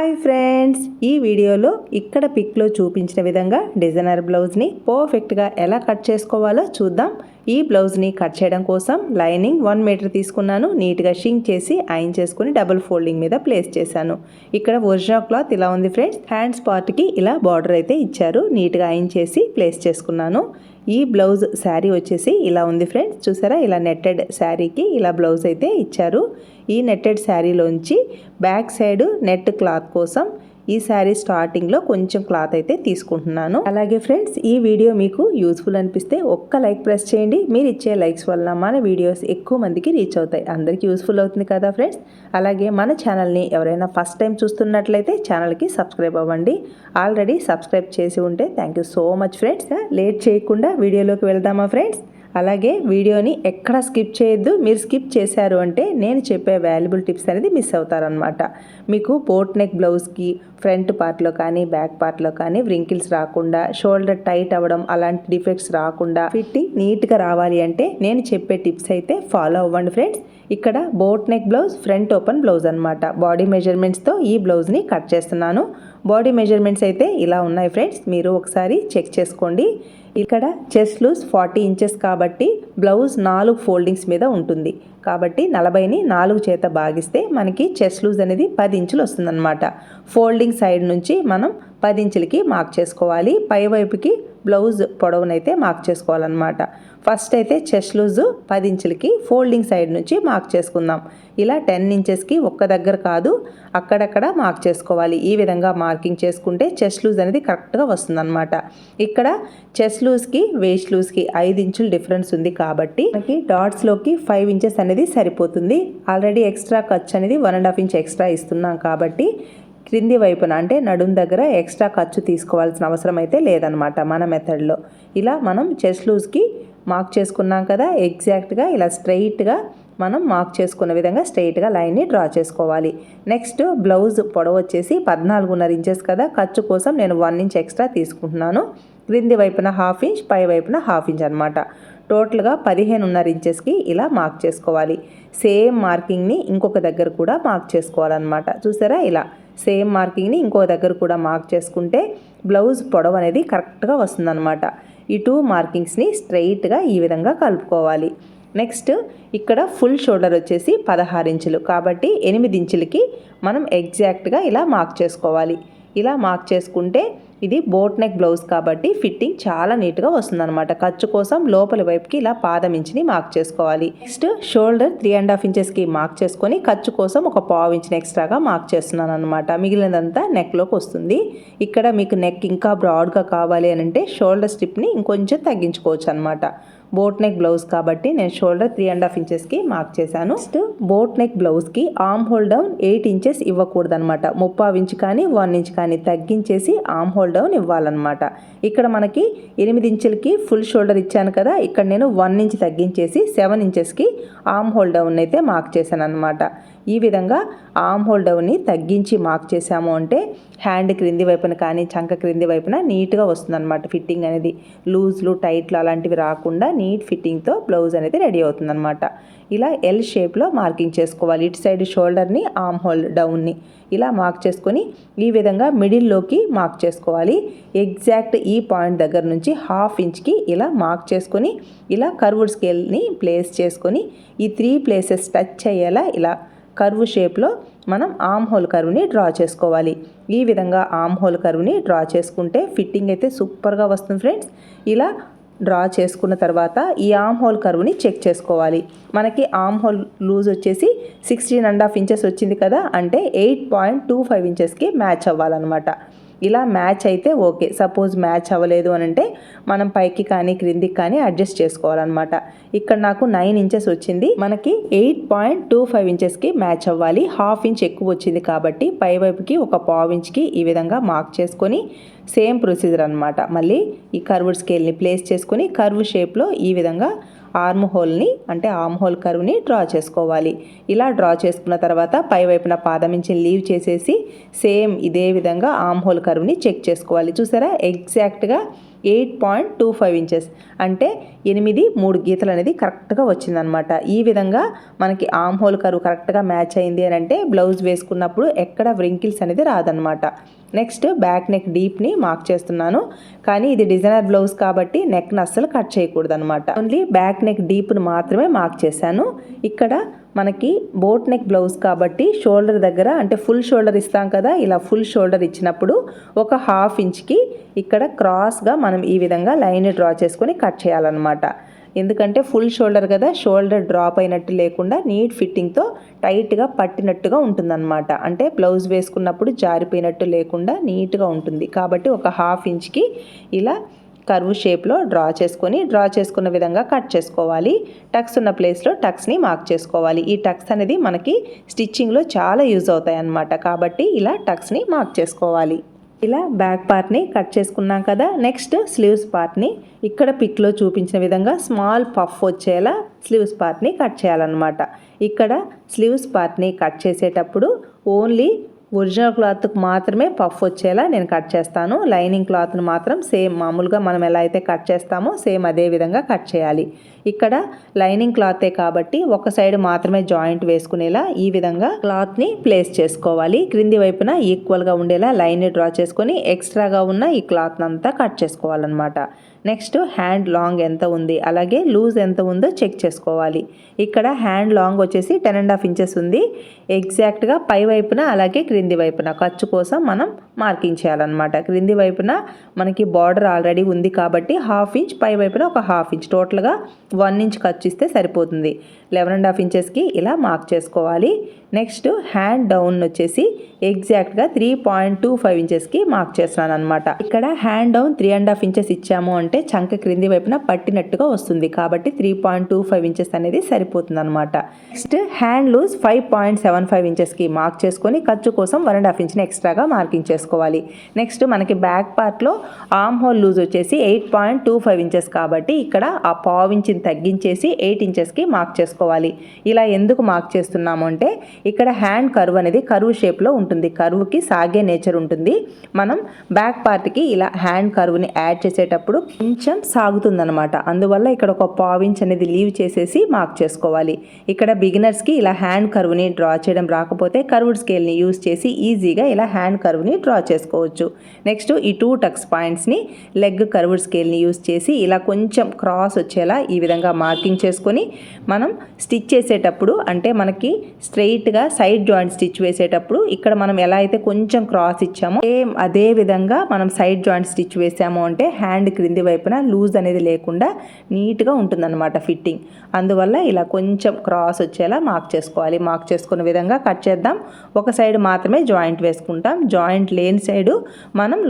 Hi friends ఈ వీడియోలో ఇక్కడ పిక్లో చూపించిన విధంగా డిజైనర్ బ్లౌజ్ని పర్ఫెక్ట్గా ఎలా కట్ చేసుకోవాలో చూద్దాం. ఈ బ్లౌజ్ని కట్ చేయడం కోసం లైనింగ్ వన్ మీటర్ తీసుకున్నాను. నీట్గా షింక్ చేసి ఐన్ చేసుకుని డబుల్ ఫోల్డింగ్ మీద ప్లేస్ చేశాను. ఇక్కడ ఒరిజినల్ క్లాత్ ఇలా ఉంది ఫ్రెండ్స్ హ్యాండ్స్ పార్ట్కి ఇలా బార్డర్ అయితే ఇచ్చారు. నీట్గా ఐన్ చేసి ప్లేస్ చేసుకున్నాను. ఈ బ్లౌజ్ శారీ వచ్చేసి ఇలా ఉంది ఫ్రెండ్స్. చూసారా? ఇలా నెట్టెడ్ శారీకి ఇలా బ్లౌజ్ అయితే ఇచ్చారు. ఈ నెట్టెడ్ శారీలోంచి బ్యాక్ సైడ్ నెట్ క్లాత్ కోసం ఈ శారీ స్టార్టింగ్లో కొంచెం క్లాత్ అయితే తీసుకుంటున్నాను. అలాగే ఫ్రెండ్స్ ఈ వీడియో మీకు యూస్ఫుల్ అనిపిస్తే ఒక్క లైక్ ప్రెస్ చేయండి. మీరు ఇచ్చే లైక్స్ వల్ల మన వీడియోస్ ఎక్కువ మందికి రీచ్ అవుతాయి. అందరికీ యూస్ఫుల్ అవుతుంది కదా ఫ్రెండ్స్? అలాగే మన ఛానల్ని ఎవరైనా ఫస్ట్ టైం చూస్తున్నట్లయితే ఛానల్కి సబ్స్క్రైబ్ అవ్వండి. ఆల్రెడీ సబ్స్క్రైబ్ చేసి ఉంటే thank you so much friends. Late చేయకుండా వీడియోలోకి వెళ్దామా ఫ్రెండ్స్? అలాగే వీడియోని ఎక్కడ స్కిప్ చేయొద్దు. మీరు స్కిప్ చేశారు అంటే నేను చెప్పే వాల్యుబుల్ టిప్స్ అనేది మిస్ అవుతారనమాట మీకు బోట్ నెక్ బ్లౌజ్కి ఫ్రంట్ పార్ట్లో కానీ బ్యాక్ పార్ట్లో కానీ వ్రింకిల్స్ రాకుండా షోల్డర్ టైట్ అవ్వడం అలాంటి డిఫెక్ట్స్ రాకుండా ఫిట్టింగ్ నీట్గా రావాలి అంటే నేను చెప్పే టిప్స్ అయితే ఫాలో అవ్వండి ఫ్రెండ్స్. ఇక్కడ boat neck blouse front open blouse అనమాట బాడీ మెజర్మెంట్స్తో ఈ బ్లౌజ్ని కట్ చేస్తున్నాను. బాడీ మెజర్మెంట్స్ అయితే ఇలా ఉన్నాయి ఫ్రెండ్స్. మీరు ఒకసారి చెక్ చేసుకోండి. ఇక్కడ చెస్ట్ లూజ్ ఫార్టీ ఇంచెస్ కాబట్టి బ్లౌజ్ నాలుగు ఫోల్డింగ్స్ మీద ఉంటుంది. కాబట్టి నలభైని నాలుగు చేత భాగిస్తే మనకి చెస్ట్ లూజ్ అనేది పది ఇంచులు వస్తుందన్నమాట. ఫోల్డింగ్ సైడ్ నుంచి మనం పది ఇంచులకి మార్క్ చేసుకోవాలి. పై వైపుకి బ్లౌజ్ పొడవునైతే మార్క్ చేసుకోవాలన్నమాట. ఫస్ట్ అయితే చెస్ట్ లూజు పది ఇంచులకి ఫోల్డింగ్ సైడ్ నుంచి మార్క్ చేసుకుందాం. ఇలా టెన్ ఇంచెస్కి ఒక్క దగ్గర కాదు అక్కడక్కడ మార్క్ చేసుకోవాలి. ఈ విధంగా మార్కింగ్ చేసుకుంటే చెస్ట్ లూజ్ అనేది కరెక్ట్గా వస్తుందన్నమాట. ఇక్కడ చెస్ట్ లూజ్కి వేస్ట్ లూజ్కి ఐదు ఇంచులు డిఫరెన్స్ ఉంది కాబట్టి మనకి డాట్స్లోకి ఫైవ్ ఇంచెస్ అనేది సరిపోతుంది. ఆల్రెడీ ఎక్స్ట్రా ఖర్చు అనేది one and half inch extra ఇస్తున్నాం కాబట్టి క్రింది వైపున అంటే నడుం దగ్గర ఎక్స్ట్రా ఖర్చు తీసుకోవాల్సిన అవసరం అయితే లేదనమాట మన మెథడ్లో. ఇలా మనం చెస్ట్ లూజ్కి మార్క్ చేసుకున్నాం కదా ఎగ్జాక్ట్గా ఇలా స్ట్రైట్గా మనం మార్క్ చేసుకున్న విధంగా స్ట్రైట్గా లైన్ని డ్రా చేసుకోవాలి. నెక్స్ట్ బ్లౌజ్ పొడవు వచ్చేసి పద్నాలుగున్నర ఇంచెస్ కదా ఖర్చు కోసం నేను వన్ ఇంచ్ ఎక్స్ట్రా తీసుకుంటున్నాను. క్రింది వైపున హాఫ్ ఇంచ్ పై వైపున హాఫ్ ఇంచ్ అనమాట టోటల్గా పదిహేనున్నర ఇంచెస్కి ఇలా మార్క్ చేసుకోవాలి. సేమ్ మార్కింగ్ని ఇంకొక దగ్గర కూడా మార్క్ చేసుకోవాలన్నమాట. చూసారా ఇలా? సేమ్ మార్కింగ్ని ఇంకో దగ్గర కూడా మార్క్ చేసుకుంటే బ్లౌజ్ పొడవు అనేది కరెక్ట్గా వస్తుందన్నమాట. ఈ టూ మార్కింగ్స్ని స్ట్రైట్గా ఈ విధంగా కలుపుకోవాలి. నెక్స్ట్ ఇక్కడ ఫుల్ షోల్డర్ వచ్చేసి పదహారు ఇంచులు. కాబట్టి ఎనిమిది ఇంచులకి మనం ఎగ్జాక్ట్గా ఇలా మార్క్ చేసుకోవాలి. ఇలా మార్క్ చేసుకుంటే ఇది బోట్ నెక్ బ్లౌజ్ కాబట్టి ఫిట్టింగ్ చాలా నీట్గా వస్తుందన్నమాట. ఖర్చు కోసం లోపలి వైపుకి ఇలా పాదం ఇంచుని మార్క్ చేసుకోవాలి. Next shoulder three and half ఇంచెస్కి మార్క్ చేసుకొని ఖర్చు కోసం ఒక పావు ఇంచుని ఎక్స్ట్రాగా మార్క్ చేస్తున్నాను అనమాట మిగిలినదంతా నెక్లోకి వస్తుంది. ఇక్కడ మీకు నెక్ ఇంకా బ్రాడ్గా కావాలి అని అంటే షోల్డర్ స్టిప్ని ఇంకొంచెం తగ్గించుకోవచ్చు అనమాట బోట్ నెక్ బ్లౌజ్ కాబట్టి నేను షోల్డర్ త్రీ అండ్ హాఫ్ ఇంచెస్కి మార్క్ చేశాను. నెక్స్ట్ బోట్ నెక్ బ్లౌజ్కి arm hole down eight inches ఇవ్వకూడదు అనమాట ముప్పావు ఇంచ్ కానీ వన్ ఇంచ్ కానీ తగ్గించేసి ఆమ్ హోల్ డౌన్ ఇవ్వాలన్నమాట. ఇక్కడ మనకి ఎనిమిది ఇంచులకి ఫుల్ షోల్డర్ ఇచ్చాను కదా ఇక్కడ నేను వన్ ఇంచ్ తగ్గించేసి సెవెన్ ఇంచెస్కి ఆమ్ హోల్ డౌన్ అయితే మార్క్ చేశాను అనమాట ఈ విధంగా ఆమ్ హోల్ డౌన్ని తగ్గించి మార్క్ చేసాము అంటే హ్యాండ్ క్రింది వైపున కానీ చంక క్రింది వైపున నీట్గా వస్తుందన్నమాట ఫిట్టింగ్ అనేది. లూజ్లు టైట్లు అలాంటివి రాకుండా నీట్ ఫిట్టింగ్తో బ్లౌజ్ అనేది రెడీ అవుతుందన్నమాట. ఇలా ఎల్ షేప్లో మార్కింగ్ చేసుకోవాలి. ఇటు సైడ్ షోల్డర్ని ఆమ్ హోల్ డౌన్ని ఇలా మార్క్ చేసుకొని ఈ విధంగా మిడిల్లోకి మార్క్ చేసుకోవాలి. ఎగ్జాక్ట్ ఈ పాయింట్ దగ్గర నుంచి హాఫ్ ఇంచ్కి ఇలా మార్క్ చేసుకొని ఇలా కర్వ్డ్ స్కేల్ని ప్లేస్ చేసుకొని ఈ త్రీ ప్లేసెస్ టచ్ అయ్యేలా ఇలా కర్వ్ షేప్లో మనం ఆమ్ హోల్ కర్వ్ని డ్రా చేసుకోవాలి. ఈ విధంగా ఆమ్ హోల్ కర్వ్ని డ్రా చేసుకుంటే ఫిట్టింగ్ అయితే సూపర్గా వస్తుంది ఫ్రెండ్స్. ఇలా డ్రా చేసుకున్న తర్వాత ఈ ఆమ్ హోల్ కర్వ్ని చెక్ చేసుకోవాలి. మనకి ఆమ్ హోల్ లూజ్ వచ్చేసి సిక్స్టీన్ అండ్ హాఫ్ ఇంచెస్ వచ్చింది కదా అంటే ఎయిట్ పాయింట్ టూ ఫైవ్ ఇంచెస్కి మ్యాచ్ అవ్వాలన్నమాట. ఇలా మ్యాచ్ అయితే ఓకే. సపోజ్ మ్యాచ్ అవ్వలేదు అని అంటే మనం పైకి కానీ క్రిందికి కానీ అడ్జస్ట్ చేసుకోవాలన్నమాట. ఇక్కడ నాకు నైన్ ఇంచెస్ వచ్చింది. మనకి ఎయిట్ పాయింట్ టూ ఫైవ్ ఇంచెస్కి మ్యాచ్ అవ్వాలి. హాఫ్ ఇంచ్ ఎక్కువ వచ్చింది కాబట్టి పై వైపుకి ఒక పావు ఇంచ్కి ఈ విధంగా మార్క్ చేసుకొని సేమ్ ప్రొసీజర్ అనమాట మళ్ళీ ఈ కర్వ్డ్ స్కేల్ని ప్లేస్ చేసుకొని కర్వ్ షేప్లో ఈ విధంగా ఆర్మ్ హోల్ని అంటే ఆర్మ్ హోల్ కర్వ్ని డ్రా చేసుకోవాలి. ఇలా డ్రా చేసుకున్న తర్వాత పై వైపున పాదం లీవ్ చేసేసి సేమ్ ఇదే విధంగా ఆర్మ్ హోల్ కర్వ్ని చెక్ చేసుకోవాలి. చూసారా? ఎగ్జాక్ట్గా eight point two five inches. అంటే ఎనిమిది మూడు గీతలు అనేది కరెక్ట్గా వచ్చిందనమాట ఈ విధంగా మనకి ఆమ్ హోల్ కరువు కరెక్ట్గా మ్యాచ్ అయింది అని అంటే బ్లౌజ్ వేసుకున్నప్పుడు ఎక్కడ వ్రింకిల్స్ అనేది రాదనమాట నెక్స్ట్ బ్యాక్ నెక్ డీప్ని మార్క్ చేస్తున్నాను. కానీ ఇది డిజైనర్ బ్లౌజ్ కాబట్టి నెక్ని అస్సలు కట్ చేయకూడదు అనమాట ఓన్లీ బ్యాక్ నెక్ డీప్ను మాత్రమే మార్క్ చేశాను. ఇక్కడ మనకి బోట్ నెక్ బ్లౌజ్ కాబట్టి షోల్డర్ దగ్గర అంటే ఫుల్ షోల్డర్ ఇస్తాం కదా ఇలా ఫుల్ షోల్డర్ ఇచ్చినప్పుడు ఒక హాఫ్ ఇంచ్కి ఇక్కడ క్రాస్గా మనం ఈ విధంగా లైన్ డ్రా చేసుకొని కట్ చేయాలన్నమాట. ఎందుకంటే ఫుల్ షోల్డర్ కదా షోల్డర్ డ్రాప్ అయినట్టు లేకుండా నీట్ ఫిట్టింగ్తో టైట్గా పట్టినట్టుగా ఉంటుందన్నమాట. అంటే బ్లౌజ్ వేసుకున్నప్పుడు జారిపోయినట్టు లేకుండా నీట్గా ఉంటుంది. కాబట్టి ఒక హాఫ్ ఇంచ్కి ఇలా కర్వ్ షేప్లో డ్రా చేసుకొని డ్రా చేసుకున్న విధంగా కట్ చేసుకోవాలి. టక్స్ ఉన్న ప్లేస్లో టక్స్ని మార్క్ చేసుకోవాలి. ఈ టక్స్ అనేది మనకి స్టిచ్చింగ్లో చాలా యూజ్ అవుతాయి అన్నమాట కాబట్టి ఇలా టక్స్ని మార్క్ చేసుకోవాలి. ఇలా బ్యాక్ పార్ట్ని కట్ చేసుకున్నాం కదా నెక్స్ట్ స్లీవ్స్ పార్ట్ని ఇక్కడ పిక్లో చూపించిన విధంగా స్మాల్ పఫ్ వచ్చేలా స్లీవ్స్ పార్ట్ని కట్ చేయాలన్నమాట. ఇక్కడ స్లీవ్స్ పార్ట్ని కట్ చేసేటప్పుడు ఓన్లీ ఒరిజినల్ క్లాత్కి మాత్రమే పఫ్ వచ్చేలా నేను కట్ చేస్తాను. లైనింగ్ క్లాత్ను మాత్రం సేమ్ మామూలుగా మనం ఎలా అయితే కట్ చేస్తామో సేమ్ అదే విధంగా కట్ చేయాలి. ఇక్కడ లైనింగ్ క్లాతే కాబట్టి ఒక సైడ్ మాత్రమే జాయింట్ వేసుకునేలా ఈ విధంగా క్లాత్ని ప్లేస్ చేసుకోవాలి. క్రింది వైపున ఈక్వల్గా ఉండేలా లైన్ డ్రా చేసుకొని ఎక్స్ట్రాగా ఉన్న ఈ క్లాత్ అంతా కట్ చేసుకోవాలన్నమాట. నెక్స్ట్ హ్యాండ్ లాంగ్ ఎంత ఉంది? అలాగే లూజ్ ఎంత ఉందో చెక్ చేసుకోవాలి. ఇక్కడ హ్యాండ్ లాంగ్ వచ్చేసి టెన్ అండ్ హాఫ్ ఇంచెస్ ఉంది. ఎగ్జాక్ట్గా పై వైపున అలాగే క్రింది వైపున ఖర్చు కోసం మనం మార్కింగ్ చేయాలన్నమాట. క్రింది వైపున మనకి బార్డర్ ఆల్రెడీ ఉంది కాబట్టి హాఫ్ ఇంచ్ పై వైపున ఒక హాఫ్ ఇంచ్. టోటల్గా వన్ ఇంచ్ ఖర్చు ఇస్తే సరిపోతుంది. లెవెన్ అండ్ హాఫ్ ఇంచెస్కి ఇలా మార్క్ చేసుకోవాలి. నెక్స్ట్ హ్యాండ్ డౌన్ వచ్చేసి ఎగ్జాక్ట్గా త్రీ పాయింట్ టూ ఫైవ్ ఇంచెస్కి మార్క్ చేస్తున్నాను అనమాట ఇక్కడ hand down three and half inches ఇచ్చాము అంటే అంటే చంక క్రింది వైపున పట్టినట్టుగా వస్తుంది. కాబట్టి three point two five inches అనేది సరిపోతుంది అనమాట next hand loose five point seven five ఇంచెస్కి మార్క్ చేసుకొని ఖర్చు కోసం వన్ అండ్ హాఫ్ ఇంచ్ని ఎక్స్ట్రాగా మార్కింగ్ చేసుకోవాలి. నెక్స్ట్ మనకి బ్యాక్ పార్ట్లో ఆర్మ్ హోల్ లూజ్ వచ్చేసి eight point two five inches కాబట్టి ఇక్కడ ఆ పావు ఇంచిని తగ్గించేసి ఎయిట్ ఇంచెస్కి మార్క్ చేసుకోవాలి. ఇలా ఎందుకు మార్క్ చేస్తున్నాము అంటే ఇక్కడ హ్యాండ్ కర్వ్ అనేది కరువు షేప్లో ఉంటుంది. కరువుకి సాగే నేచర్ ఉంటుంది. మనం బ్యాక్ పార్ట్కి ఇలా హ్యాండ్ కర్వ్ని యాడ్ చేసేటప్పుడు కొంచెం సాగుతుందనమాట అందువల్ల ఇక్కడ ఒక పావించ్ అనేది లీవ్ చేసేసి మార్క్ చేసుకోవాలి. ఇక్కడ బిగినర్స్కి ఇలా హ్యాండ్ కర్వ్ని డ్రా చేయడం రాకపోతే కర్వ్డ్ స్కేల్ని యూజ్ చేసి ఈజీగా ఇలా హ్యాండ్ కర్వ్ని డ్రా చేసుకోవచ్చు. నెక్స్ట్ ఈ టూ టక్స్ పాయింట్స్ని లెగ్ కర్వ్డ్ స్కేల్ని యూజ్ చేసి ఇలా కొంచెం క్రాస్ వచ్చేలా ఈ విధంగా మార్కింగ్ చేసుకొని మనం స్టిచ్ చేసేటప్పుడు అంటే మనకి స్ట్రెయిట్గా సైడ్ జాయింట్ స్టిచ్ వేసేటప్పుడు ఇక్కడ మనం ఎలా అయితే కొంచెం క్రాస్ ఇచ్చామో సేమ్ అదే విధంగా మనం సైడ్ జాయింట్ స్టిచ్ వేసాము అంటే హ్యాండ్ క్రింది వైపున లూజ్ అనేది లేకుండా నీట్గా ఉంటుందన్నమాట ఫిట్టింగ్. అందువల్ల ఇలా కొంచెం క్రాస్ వచ్చేలా మార్క్ చేసుకోవాలి. మార్క్ చేసుకున్న విధంగా కట్ చేద్దాం. ఒక సైడ్ మాత్రమే జాయింట్ వేసుకుంటాం. జాయింట్ లేని సైడు మనం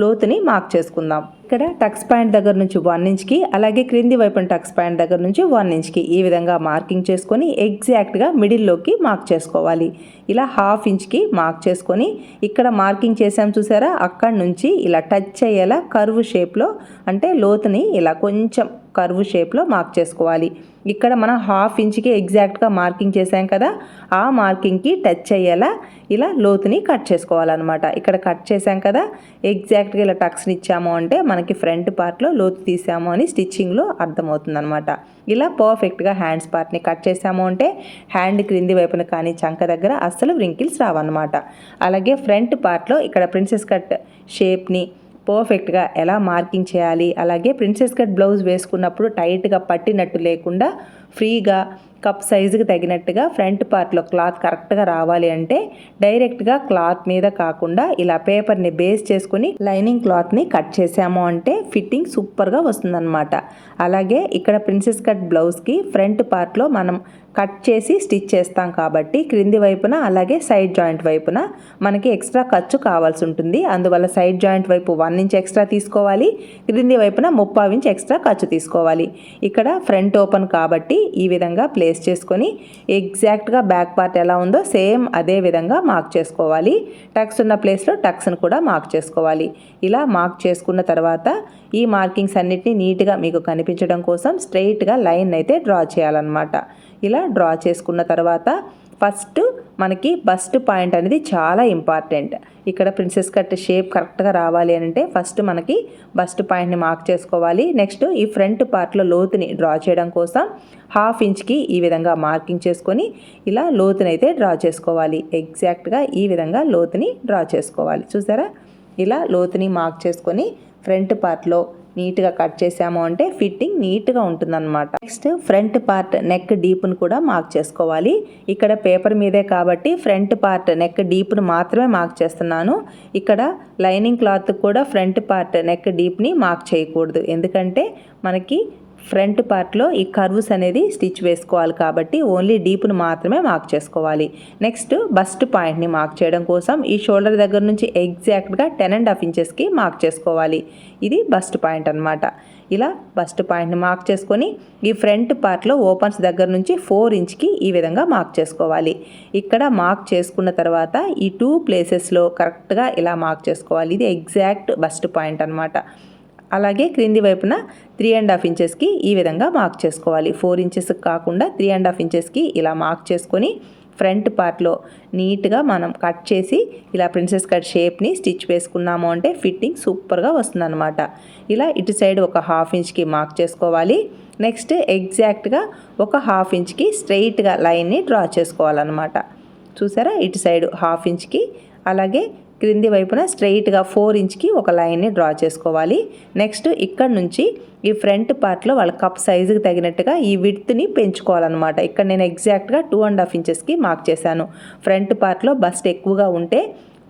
లోతుని మార్క్ చేసుకుందాం. ఇక్కడ టక్స్ పాయింట్ దగ్గర నుంచి వన్ ఇంచ్కి అలాగే క్రింది వైపున టక్స్ పాయింట్ దగ్గర నుంచి వన్ ఇంచ్కి ఈ విధంగా మార్కింగ్ చేసుకొని ఎగ్జాక్ట్గా మిడిల్లోకి మార్క్ చేసుకోవాలి. ఇలా హాఫ్ ఇంచ్కి మార్క్ చేసుకొని ఇక్కడ మార్కింగ్ చేసాం చూసారా? అక్కడ నుంచి ఇలా టచ్ అయ్యేలా కర్వ్ షేప్లో అంటే లోతుని ఇలా కొంచెం కర్వ్ షేప్లో మార్క్ చేసుకోవాలి. ఇక్కడ మనం హాఫ్ ఇంచ్కి ఎగ్జాక్ట్గా మార్కింగ్ చేసాం కదా ఆ మార్కింగ్కి టచ్ అయ్యేలా ఇలా లోతుని కట్ చేసుకోవాలన్నమాట. ఇక్కడ కట్ చేసాం కదా ఎగ్జాక్ట్గా ఇలా టక్స్ని ఇచ్చాము అంటే మనకి ఫ్రంట్ పార్ట్లో లోతు తీసాము అని స్టిచ్చింగ్లో అర్థమవుతుందనమాట ఇలా పర్ఫెక్ట్గా హ్యాండ్స్ పార్ట్ని కట్ చేసాము అంటే హ్యాండ్ క్రింది వైపున కానీ చంక దగ్గర అస్సలు వ్రింకిల్స్ రావన్నమాట. అలాగే ఫ్రంట్ పార్ట్లో ఇక్కడ ప్రిన్సెస్ కట్ షేప్ని పర్ఫెక్ట్గా ఎలా మార్కింగ్ చేయాలి అలాగే ప్రిన్సెస్ కట్ బ్లౌజ్ వేసుకున్నప్పుడు టైట్గా పట్టినట్టు లేకుండా ఫ్రీగా కప్ సైజుకి తగినట్టుగా ఫ్రంట్ పార్ట్లో క్లాత్ కరెక్ట్గా రావాలి అంటే డైరెక్ట్గా క్లాత్ మీద కాకుండా ఇలా పేపర్ని బేస్ చేసుకుని లైనింగ్ క్లాత్ని కట్ చేసాము అంటే ఫిట్టింగ్ సూపర్గా వస్తుందన్నమాట. అలాగే ఇక్కడ ప్రిన్సెస్ కట్ బ్లౌజ్కి ఫ్రంట్ పార్ట్లో మనం కట్ చేసి స్టిచ్ చేస్తాం కాబట్టి క్రింది వైపున అలాగే సైడ్ జాయింట్ వైపున మనకి ఎక్స్ట్రా ఖర్చు కావాల్సి ఉంటుంది. అందువల్ల సైడ్ జాయింట్ వైపు వన్ ఇంచ్ ఎక్స్ట్రా తీసుకోవాలి క్రింది వైపున ముప్పావు ఇంచ్ ఎక్స్ట్రా ఖర్చు తీసుకోవాలి. ఇక్కడ ఫ్రంట్ ఓపెన్ కాబట్టి ఈ విధంగా ప్లేస్ చేసుకొని ఎగ్జాక్ట్గా బ్యాక్ పార్ట్ ఎలా ఉందో సేమ్ అదే విధంగా మార్క్ చేసుకోవాలి. టక్స్ ఉన్న ప్లేస్లో టక్స్ని కూడా మార్క్ చేసుకోవాలి. ఇలా మార్క్ చేసుకున్న తర్వాత ఈ మార్కింగ్స్ అన్నిటినీ నీట్గా మీకు కనిపించడం కోసం స్ట్రైట్గా లైన్ అయితే డ్రా చేయాలన్నమాట. ఇలా డ్రా చేసుకున్న తర్వాత ఫస్ట్ మనకి బస్ట్ పాయింట్ అనేది చాలా ఇంపార్టెంట్. ఇక్కడ ప్రిన్సెస్ కట్ షేప్ కరెక్ట్గా రావాలి అని అంటే ఫస్ట్ మనకి బస్ట్ పాయింట్ని మార్క్ చేసుకోవాలి. నెక్స్ట్ ఈ ఫ్రంట్ పార్ట్లో లోతుని డ్రా చేయడం కోసం హాఫ్ ఇంచ్కి ఈ విధంగా మార్కింగ్ చేసుకొని ఇలా లోతుని అయితే డ్రా చేసుకోవాలి. ఎగ్జాక్ట్గా ఈ విధంగా లోతుని డ్రా చేసుకోవాలి. చూసారా? ఇలా లోతుని మార్క్ చేసుకొని ఫ్రంట్ పార్ట్లో నీట్గా కట్ చేసాము అంటే ఫిట్టింగ్ నీట్గా ఉంటుందన్నమాట. నెక్స్ట్ ఫ్రంట్ పార్ట్ నెక్ డీప్ను కూడా మార్క్ చేసుకోవాలి. ఇక్కడ పేపర్ మీదే కాబట్టి ఫ్రంట్ పార్ట్ నెక్ డీప్ను మాత్రమే మార్క్ చేస్తున్నాను. ఇక్కడ లైనింగ్ క్లాత్ కూడా ఫ్రంట్ పార్ట్ నెక్ డీప్ని మార్క్ చేయకూడదు. ఎందుకంటే మనకి ఫ్రంట్ పార్ట్లో ఈ కర్వ్స్ అనేది స్టిచ్ వేసుకోవాలి కాబట్టి ఓన్లీ డీప్ను మాత్రమే మార్క్ చేసుకోవాలి. నెక్స్ట్ బస్ట్ పాయింట్ని మార్క్ చేయడం కోసం ఈ షోల్డర్ దగ్గర నుంచి ఎగ్జాక్ట్గా టెన్ అండ్ హాఫ్ ఇంచెస్కి మార్క్ చేసుకోవాలి. ఇది బస్ట్ పాయింట్ అనమాట ఇలా బస్ట్ పాయింట్ని మార్క్ చేసుకొని ఈ ఫ్రంట్ పార్ట్లో ఓపెన్స్ దగ్గర నుంచి ఫోర్ ఇంచ్కి ఈ విధంగా మార్క్ చేసుకోవాలి. ఇక్కడ మార్క్ చేసుకున్న తర్వాత ఈ టూ ప్లేసెస్లో కరెక్ట్గా ఇలా మార్క్ చేసుకోవాలి. ఇది ఎగ్జాక్ట్ బస్ట్ పాయింట్ అనమాట అలాగే క్రింది వైపున త్రీ అండ్ హాఫ్ ఇంచెస్కి ఈ విధంగా మార్క్ చేసుకోవాలి. ఫోర్ ఇంచెస్కి కాకుండా త్రీ అండ్ హాఫ్ ఇంచెస్కి ఇలా మార్క్ చేసుకొని ఫ్రంట్ పార్ట్లో నీట్గా మనం కట్ చేసి ఇలా ప్రిన్సెస్ కట్ షేప్ని స్టిచ్ వేసుకున్నాము అంటే ఫిట్టింగ్ సూపర్గా వస్తుందన్నమాట. ఇలా ఇటు సైడ్ ఒక హాఫ్ ఇంచ్కి మార్క్ చేసుకోవాలి. నెక్స్ట్ ఎగ్జాక్ట్గా ఒక హాఫ్ ఇంచ్కి స్ట్రైట్గా లైన్ని డ్రా చేసుకోవాలన్నమాట. చూసారా? ఇటు సైడ్ హాఫ్ ఇంచ్కి అలాగే క్రింది వైపున స్ట్రైట్గా ఫోర్ ఇంచ్కి ఒక లైన్ని డ్రా చేసుకోవాలి. నెక్స్ట్ ఇక్కడ నుంచి ఈ ఫ్రంట్ పార్ట్లో వాళ్ళ కప్ సైజుకి తగినట్టుగా ఈ విడ్త్ని పెంచుకోవాలన్నమాట. ఇక్కడ నేను ఎగ్జాక్ట్గా టూ అండ్ హాఫ్ ఇంచెస్కి మార్క్ చేశాను. ఫ్రంట్ పార్ట్లో బస్ట్ ఎక్కువగా ఉంటే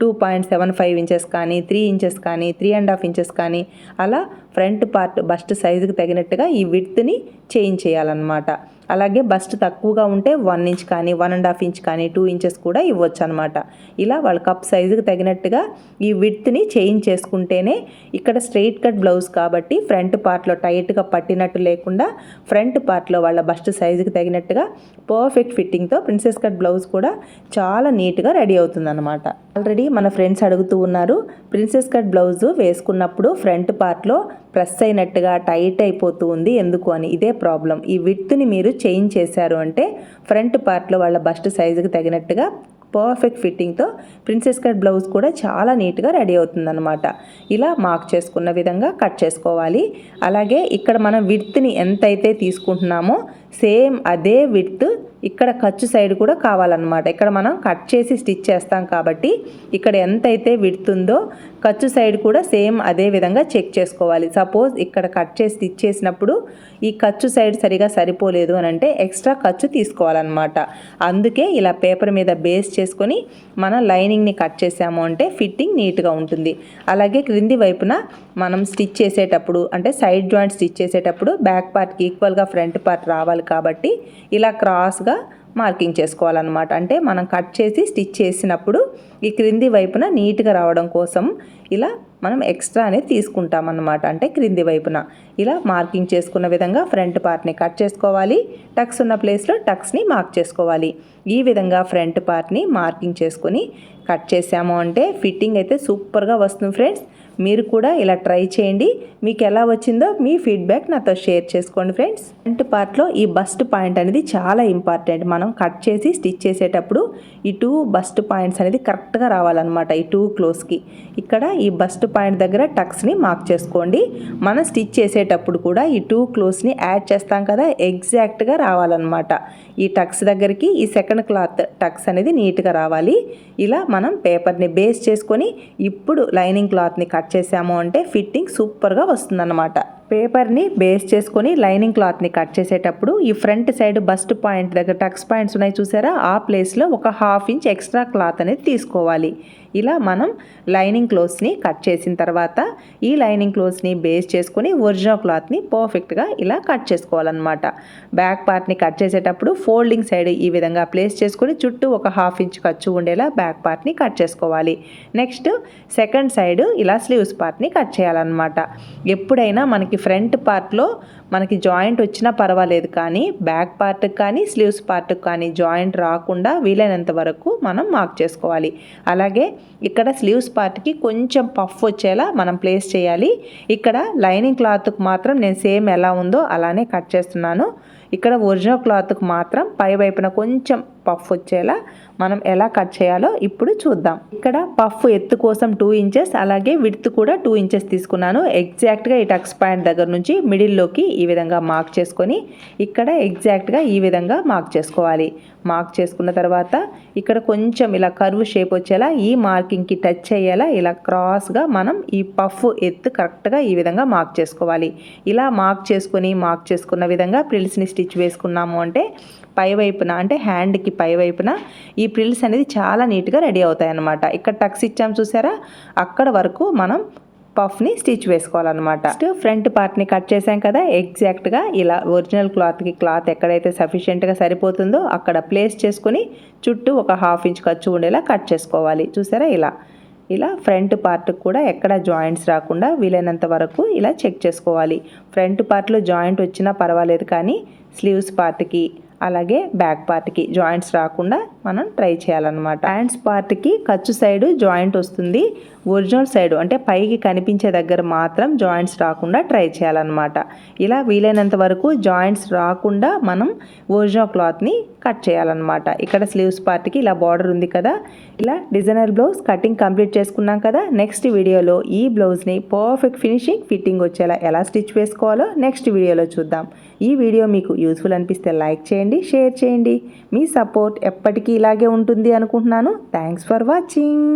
two point seven five inches కానీ త్రీ ఇంచెస్ కానీ త్రీ అండ్ హాఫ్ ఇంచెస్ కానీ అలా ఫ్రంట్ పార్ట్ బస్ట్ సైజుకి తగినట్టుగా ఈ విడ్త్ని చేంజ్ చేయాలన్నమాట. అలాగే బస్ట్ తక్కువగా ఉంటే వన్ ఇంచ్ కానీ వన్ అండ్ హాఫ్ ఇంచ్ కానీ టూ ఇంచెస్ కూడా ఇవ్వచ్చు అనమాట ఇలా వాళ్ళ కప్ సైజుకి తగినట్టుగా ఈ విడ్త్ని చేంజ్ చేసుకుంటేనే ఇక్కడ స్ట్రైట్ కట్ బ్లౌజ్ కాబట్టి ఫ్రంట్ పార్ట్లో టైట్గా పట్టినట్టు లేకుండా ఫ్రంట్ పార్ట్లో వాళ్ళ బస్ట్ సైజుకి తగినట్టుగా పర్ఫెక్ట్ ఫిట్టింగ్తో ప్రిన్సెస్ కట్ బ్లౌజ్ కూడా చాలా నీట్గా రెడీ అవుతుందన్నమాట. ఆల్రెడీ మన ఫ్రెండ్స్ అడుగుతూ ఉన్నారు ప్రిన్సెస్ కట్ బ్లౌజ్ వేసుకున్నప్పుడు ఫ్రంట్ పార్ట్లో ప్రెస్ అయినట్టుగా టైట్ అయిపోతూ ఉంది. ఎందుకు అని ఇదే ప్రాబ్లం. ఈ విత్ని మీరు చేంజ్ చేశారు అంటే ఫ్రంట్ పార్ట్లో వాళ్ళ బస్ట్ సైజుకి తగినట్టుగా పర్ఫెక్ట్ ఫిట్టింగ్తో ప్రిన్సెస్ కట్ బ్లౌజ్ కూడా చాలా నీట్గా రెడీ అవుతుందన్నమాట. ఇలా మార్క్ చేసుకున్న విధంగా కట్ చేసుకోవాలి. అలాగే ఇక్కడ మనం విడ్త్ని ఎంతైతే తీసుకుంటున్నామో సేమ్ అదే విడ్త్ ఇక్కడ ఖర్చు సైడ్ కూడా కావాలన్నమాట. ఇక్కడ మనం కట్ చేసి స్టిచ్ చేస్తాం కాబట్టి ఇక్కడ ఎంతైతే విడుతుందో ఖర్చు సైడ్ కూడా సేమ్ అదే విధంగా చెక్ చేసుకోవాలి. సపోజ్ ఇక్కడ కట్ చేసి స్టిచ్ చేసినప్పుడు ఈ ఖర్చు సైడ్ సరిగా సరిపోలేదు అని అంటే ఎక్స్ట్రా ఖర్చు తీసుకోవాలన్నమాట. అందుకే ఇలా పేపర్ మీద బేస్ చేసుకొని మనం లైనింగ్ని కట్ చేసాము అంటే ఫిట్టింగ్ నీట్గా ఉంటుంది. అలాగే క్రింది వైపున మనం స్టిచ్ చేసేటప్పుడు అంటే సైడ్ జాయింట్ స్టిచ్ చేసేటప్పుడు బ్యాక్ పార్ట్కి ఈక్వల్గా ఫ్రంట్ పార్ట్ రావాలి కాబట్టి ఇలా క్రాస్గా మార్కింగ్ చేసుకోవాలన్నమాట. అంటే మనం కట్ చేసి స్టిచ్ చేసినప్పుడు ఈ క్రింది వైపున నీట్గా రావడం కోసం ఇలా మనం ఎక్స్ట్రా అనేది తీసుకుంటాం అన్నమాట అంటే క్రింది వైపున ఇలా మార్కింగ్ చేసుకున్న విధంగా ఫ్రంట్ పార్ట్ని కట్ చేసుకోవాలి. టక్స్ ఉన్న ప్లేస్లో టక్స్ని మార్క్ చేసుకోవాలి. ఈ విధంగా ఫ్రంట్ పార్ట్ని మార్కింగ్ చేసుకొని కట్ చేసాము అంటే ఫిట్టింగ్ అయితే సూపర్గా వస్తుంది ఫ్రెండ్స్. మీరు కూడా ఇలా ట్రై చేయండి. మీకు ఎలా వచ్చిందో మీ ఫీడ్బ్యాక్ నాతో షేర్ చేసుకోండి ఫ్రెండ్స్. ఫ్రంట్ పార్ట్లో ఈ బస్ట్ పాయింట్ అనేది చాలా ఇంపార్టెంట్. మనం కట్ చేసి స్టిచ్ చేసేటప్పుడు ఈ టూ బస్ట్ పాయింట్స్ అనేది కరెక్ట్గా రావాలన్నమాట ఈ టూ క్లోజ్కి. ఇక్కడ ఈ బస్ట్ పాయింట్ దగ్గర టక్స్ని మార్క్ చేసుకోండి. మనం స్టిచ్ చేసేటప్పుడు కూడా ఈ టూ క్లోజ్ని యాడ్ చేస్తాం కదా ఎగ్జాక్ట్గా రావాలన్నమాట. ఈ టక్స్ దగ్గరికి ఈ సెకండ్ క్లాత్ టక్స్ అనేది నీట్గా రావాలి. ఇలా మనం పేపర్ని బేస్ చేసుకొని ఇప్పుడు లైనింగ్ క్లాత్ని కట్ చేసాము అంటే ఫిట్టింగ్ సూపర్గా వస్తుందన్నమాట. పేపర్ని బేస్ చేసుకొని లైనింగ్ క్లాత్ని కట్ చేసేటప్పుడు ఈ ఫ్రంట్ సైడ్ బస్ట్ పాయింట్ దగ్గర టక్స్ పాయింట్స్ ఉన్నాయి చూసారా? ఆ ప్లేస్లో ఒక హాఫ్ ఇంచ్ ఎక్స్ట్రా క్లాత్ అనేది తీసుకోవాలి. ఇలా మనం లైనింగ్ క్లోత్స్ని కట్ చేసిన తర్వాత ఈ లైనింగ్ క్లోత్స్ని బేస్ చేసుకొని ఒరిజినల్ క్లాత్ని పర్ఫెక్ట్గా ఇలా కట్ చేసుకోవాలన్నమాట. బ్యాక్ పార్ట్ని కట్ చేసేటప్పుడు ఫోల్డింగ్ సైడ్ ఈ విధంగా ప్లేస్ చేసుకొని చుట్టూ ఒక హాఫ్ ఇంచ్ ఖర్చు ఉండేలా బ్యాక్ పార్ట్ని కట్ చేసుకోవాలి. నెక్స్ట్ సెకండ్ సైడ్ ఇలా స్లీవ్స్ పార్ట్ని కట్ చేయాలన్నమాట. ఎప్పుడైనా మనకి ఫ్రంట్ పార్ట్లో మనకి జాయింట్ వచ్చినా పర్వాలేదు కానీ బ్యాక్ పార్ట్కి కానీ స్లీవ్స్ పార్ట్కి కానీ జాయింట్ రాకుండా వీలైనంత వరకు మనం మార్క్ చేసుకోవాలి. అలాగే ఇక్కడ స్లీవ్స్ పార్ట్కి కొంచెం పఫ్ వచ్చేలా మనం ప్లేస్ చేయాలి. ఇక్కడ లైనింగ్ క్లాత్కి మాత్రం నేను సేమ్ ఎలా ఉందో అలానే కట్ చేస్తున్నాను. ఇక్కడ ఒరిజినల్ క్లాత్కి మాత్రం పై వైపున కొంచెం పఫ్ వచ్చేలా మనం ఎలా కట్ చేయాలో ఇప్పుడు చూద్దాం. ఇక్కడ పఫ్ ఎత్తు కోసం టూ ఇంచెస్ అలాగే విడ్త్ కూడా టూ ఇంచెస్ తీసుకున్నాను. ఎగ్జాక్ట్గా ఈ టక్స్ పాయింట్ దగ్గర నుంచి మిడిల్లోకి ఈ విధంగా మార్క్ చేసుకొని ఇక్కడ ఎగ్జాక్ట్గా ఈ విధంగా మార్క్ చేసుకోవాలి. మార్క్ చేసుకున్న తర్వాత ఇక్కడ కొంచెం ఇలా కర్వ్ షేప్ వచ్చేలా ఈ మార్కింగ్కి టచ్ అయ్యేలా ఇలా క్రాస్గా మనం ఈ పఫ్ ఎత్తు కరెక్ట్గా ఈ విధంగా మార్క్ చేసుకోవాలి. ఇలా మార్క్ చేసుకొని మార్క్ చేసుకున్న విధంగా ప్రిల్స్ని స్టిచ్ వేసుకున్నాము అంటే పై వైపున అంటే హ్యాండ్కి పై వైపున ఈ ప్రిల్స్ అనేది చాలా నీట్గా రెడీ అవుతాయి అన్నమాట ఇక్కడ టక్స్ ఇచ్చాం చూసారా? అక్కడ వరకు మనం పఫ్ని స్టిచ్ వేసుకోవాలన్నమాట. నెక్స్ట్ ఫ్రంట్ పార్ట్ని కట్ చేసాం కదా ఎగ్జాక్ట్గా ఇలా ఒరిజినల్ క్లాత్కి క్లాత్ ఎక్కడైతే సఫిషియెంట్గా సరిపోతుందో అక్కడ ప్లేస్ చేసుకొని చుట్టూ ఒక హాఫ్ ఇంచ్ ఖర్చు ఉండేలా కట్ చేసుకోవాలి. చూసారా ఇలా? ఇలా ఫ్రంట్ పార్ట్కి కూడా ఎక్కడ జాయింట్స్ రాకుండా వీలైనంత వరకు ఇలా చెక్ చేసుకోవాలి. ఫ్రంట్ పార్ట్లో జాయింట్ వచ్చినా పర్వాలేదు కానీ స్లీవ్స్ పార్ట్కి అలాగే బ్యాక్ పార్ట్కి జాయింట్స్ రాకుండా మనం ట్రై చేయాలన్నమాట. హ్యాండ్స్ పార్ట్కి ఖర్చు సైడ్ జాయింట్ వస్తుంది. ఒరిజినల్ సైడ్ అంటే పైకి కనిపించే దగ్గర మాత్రం జాయింట్స్ రాకుండా ట్రై చేయాలన్నమాట. ఇలా వీలైనంత వరకు జాయింట్స్ రాకుండా మనం ఒరిజినల్ క్లాత్ని కట్ చేయాలన్నమాట. ఇక్కడ స్లీవ్స్ పార్ట్కి ఇలా బార్డర్ ఉంది కదా. ఇలా డిజైనర్ బ్లౌజ్ కటింగ్ కంప్లీట్ చేసుకున్నాం కదా. నెక్స్ట్ వీడియోలో ఈ బ్లౌజ్ని పర్ఫెక్ట్ ఫినిషింగ్ ఫిట్టింగ్ వచ్చేలా ఎలా స్టిచ్ వేసుకోవాలో నెక్స్ట్ వీడియోలో చూద్దాం. ఈ వీడియో మీకు యూస్ఫుల్ అనిపిస్తే లైక్ చేయండి షేర్ చేయండి. మీ సపోర్ట్ ఎప్పటికీ ఇలాగే ఉంటుంది అనుకుంటున్నాను. Thanks for watching.